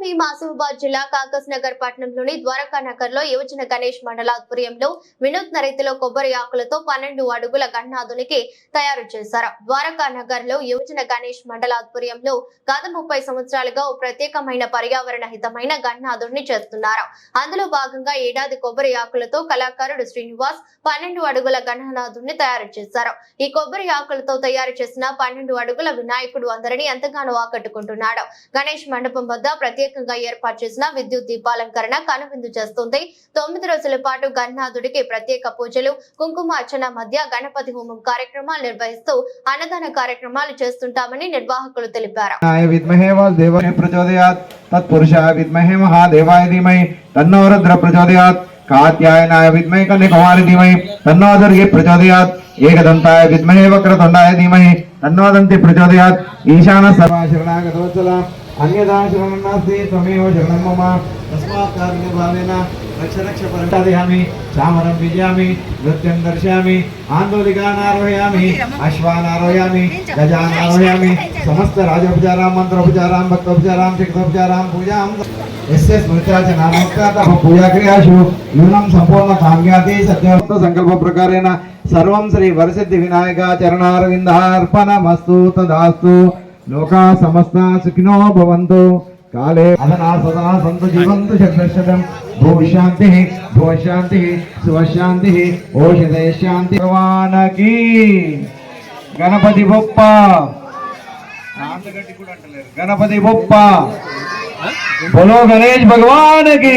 భద్రాద్రి మాసిఫాబాద్ జిల్లా కాకస్ నగర్ పట్టణంలోని ద్వారకా నగర్లో యువజన గణేష్ మండలాధ్వర్యంలో వినూత్న రీతిలో కొబ్బరి ఆకులతో పన్నెండు అడుగుల గణనాథునికి తయారు చేశారు. ద్వారకా నగర్లో యువజన గణేష్ మండలాధ్వర్యంలో గత ముప్పై సంవత్సరాలుగా ఓ ప్రత్యేకమైన పర్యావరణ హితమైన గణనాథుడిని చేస్తున్నారు. అందులో భాగంగా ఏడాది కొబ్బరి ఆకులతో కళాకారుడు శ్రీనివాస్ పన్నెండు అడుగుల గణనాథుడిని తయారు చేశారు. ఈ కొబ్బరి ఆకులతో తయారు చేసిన పన్నెండు అడుగుల వినాయకుడు అందరినీ ఎంతగానో ఆకట్టుకుంటున్నాడు. గణేష్ మండపం వద్ద ప్రత్యేకంగా ఏర్పాటు చేసిన విద్యుత్ దీపాలంకరణ కనువిందు చేస్తుంది. తొమ్మిది రోజుల పాటు గణనాథుడికి ప్రత్యేక పూజలు కుంకుమ అర్చన మధ్య గణపతి హోమం కార్యక్రమాలు నిర్వహిస్తూ అన్నదాన కార్యక్రమాలు చేస్తుంటామని నిర్వాహకులు తెలిపారు. తత్పురుషాయ విద్మహే మహాదేవాయ ధీమై కాత్యాయనాయ విద్మహే కన్యకుమారి ధీమై తన్నో ప్రచోదయాత్. ఏకదంతాయ విద్మహే వక్రతుండాయ ధీమహి. తన్నోదంతి ప్రచోదయాత్. ఈశాన సర్వాశరణాగతోత్సలం अन्यथा शरणं नास्ति त्वमेव शरणं मम। तस्मात् कारणभावेन रक्षरक्षपरिष्ठादयामि चामरं विजयामि नृत्यं दर्शयामि मन्त्रोपचारां भक्तोपचारां चिकित्सोपचारां पूजां यस्य पूजाक्रियासु यूनं सत्यसङ्कल्पप्रकारेण सर्वं तदास्तु। లోకా సమస్త సుఖినో భవంతు కాలే అదనా సదా సంతు జీవంతు చక్రశతం భూశాంతి భూశాంతి శివశాంతి ఓషధే శాంతి భగవానకి గణపతి బొప్ప గణపతి బొప్ప బొలో గణేష్ భగవానకి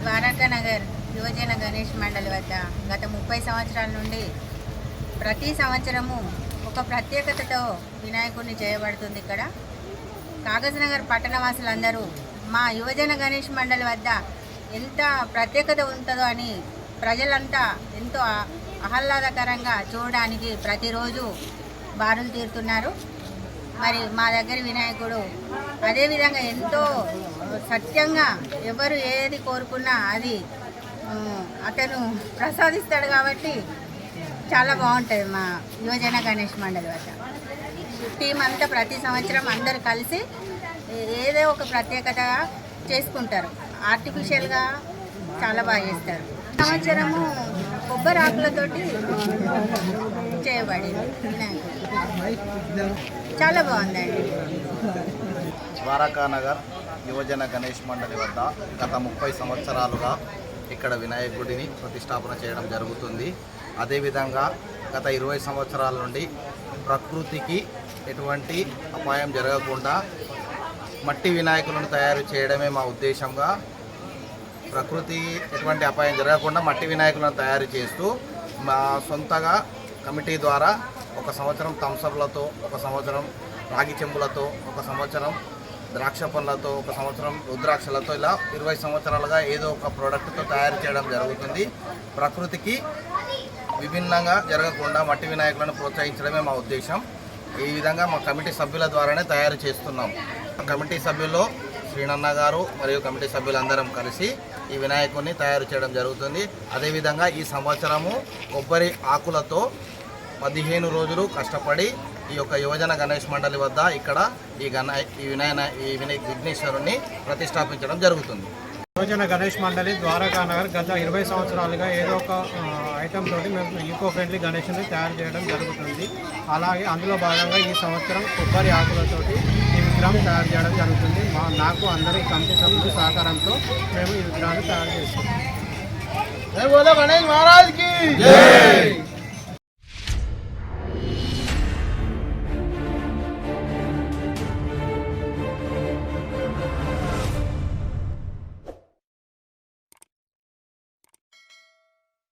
ద్వారకానగర్ యువజన గణేష్ మండలి వద్ద గత ముప్పై సంవత్సరాల నుండి ప్రతి సంవత్సరము ఒక ప్రత్యేకతతో వినాయకుడిని చేయబడుతుంది ఇక్కడ. కాగజ్నగర్ పట్టణవాసులందరూ మా యువజన గణేష్ మండలి వద్ద ఎంత ప్రత్యేకత ఉంటుందో అని ప్రజలంతా ఎంతో ఆ- ఆహ్లాదకరంగా చూడడానికి ప్రతిరోజు బారులు తీరుతున్నారు. మరి మా దగ్గర వినాయకుడు అదేవిధంగా ఎంతో సత్యంగా ఎవరు ఏది కోరుకున్నా అది అతను ప్రసాదిస్తాడు కాబట్టి చాలా బాగుంటుంది మా యువజన గణేష్ మండలి వద్ద. టీం అంతా ప్రతి సంవత్సరం అందరు కలిసి ఏదో ఒక ప్రత్యేకతగా చేసుకుంటారు. ఆర్టిఫిషియల్గా చాలా బాగా చేస్తారు. సంవత్సరము కొబ్బరి ఆకులతోటి చేయబడింది. చాలా బాగుందండి. ద్వారకానగర్ యువజన గణేష్ మండలి వద్ద గత ముప్పై సంవత్సరాలుగా ఇక్కడ వినాయకుడిని ప్రతిష్టాపన చేయడం జరుగుతుంది. అదేవిధంగా గత ఇరవై సంవత్సరాల నుండి ప్రకృతికి ఎటువంటి అపాయం జరగకుండా మట్టి వినాయకులను తయారు చేయడమే మా ఉద్దేశంగా ప్రకృతి ఎటువంటి అపాయం జరగకుండా మట్టి వినాయకులను తయారు చేస్తూ మా సొంతగా కమిటీ ద్వారా ఒక సంవత్సరం థమ్సప్లతో ఒక సంవత్సరం రాగి చెంబులతో ఒక సంవత్సరం ద్రాక్ష పళ్ళతో ఒక సంవత్సరం రుద్రాక్షలతో ఇలా ఇరవై సంవత్సరాలుగా ఏదో ఒక ప్రోడక్ట్తో తయారు చేయడం జరుగుతుంది. ప్రకృతికి విభిన్నంగా జరగకుండా మట్టి వినాయకులను ప్రోత్సహించడమే మా ఉద్దేశం. ఈ విధంగా మా కమిటీ సభ్యుల ద్వారానే తయారు చేస్తున్నాం. కమిటీ సభ్యుల్లో శ్రీనన్న గారు మరియు కమిటీ సభ్యులందరం కలిసి ఈ వినాయకుడిని తయారు చేయడం జరుగుతుంది. అదేవిధంగా ఈ సంవత్సరము కొబ్బరి ఆకులతో పదిహేను రోజులు కష్టపడి ఈ యొక్క యువజన గణేష్ మండలి వద్ద ఇక్కడ ఈ గణ ఈ వినాయన ఈ వినయ విఘ్నేశ్వరుణ్ణి ప్రతిష్టాపించడం జరుగుతుంది. యువజన గణేష్ మండలి ద్వారకా నగర్ గత ఇరవై సంవత్సరాలుగా ఏదో ఒక ఐటమ్ తోటి మేము ఈకో ఫ్రెండ్లీ గణేష్ని తయారు చేయడం జరుగుతుంది. అలాగే అందులో భాగంగా ఈ సంవత్సరం కొబ్బరి ఆకులతోటి విగ్రహం తయారు చేయడం జరుగుతుంది. మా నాకు అందరి కమిటీ సభ్యుల సహకారంతో మేము ఈ విగ్రహాన్ని తయారు చేస్తాం